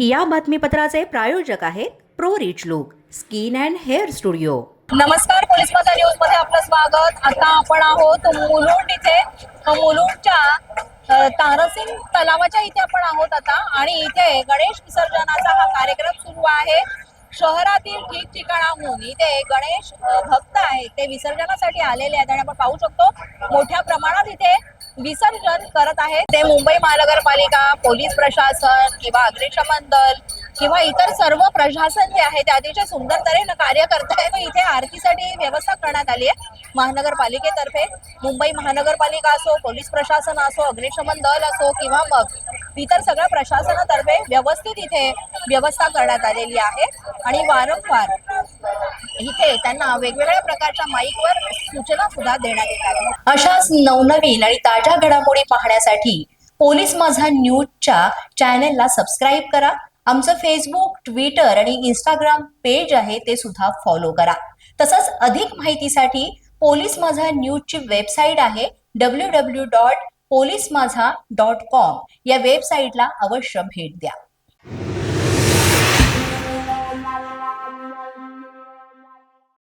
या बातमीपत्राचे प्रायोजक आहेत Pro Rich Look Skin and Hair Studio. नमस्कार पोलीस माझा न्यूजमध्ये आपलं स्वागत. आता आपण आहोत मुलुंड इथे. मुलुंडच्या तारसिंग तलावाच्या इथे आपण आहोत आता. आणि इथे गणेश विसर्जनाचा हा कार्यक्रम सुरू आहे. शहरातील ठिकठिकाणाहून इथे गणेश भक्त आहेत. ते विसर्जनासाठी आलेले आहेत. आणि आपण पाहू शकतो मोठ्या प्रमाणात इथे विसर्जन करत आहेत. ते मुंबई महानगरपालिका पोलीस प्रशासन किंवा अग्निशमन दल किंवा इतर सर्व प्रशासन जे आहे ते अतिशय सुंदर तऱ्हेनं कार्य करत आहे. इथे आरतीसाठी व्यवस्था करण्यात आली आहे. महानगरपालिकेतर्फे मुंबई महानगरपालिका असो पोलीस प्रशासन असो अग्निशमन दल असो किंवा मग इतर सगळ्या प्रशासनातर्फे व्यवस्थित इथे व्यवस्था करण्यात आलेली आहे. आणि वारंवार इथे त्यांना वेगवेगळ्या प्रकारच्या माईकवर सूचना सुद्धा देण्यात येतात. अशाच नवनवीन आणि ताज्या घडामोडी पाहण्यासाठी पोलीस माझा न्यूजच्या चॅनेलला सबस्क्राईब करा. आमचं फेसबुक ट्विटर आणि इंस्टाग्राम पेज आहे ते सुद्धा फॉलो करा. तसंच अधिक माहितीसाठी पोलीस माझा न्यूजची वेबसाईट आहे W W dot police Majha dot com या वेबसाईटला अवश्य भेट द्या.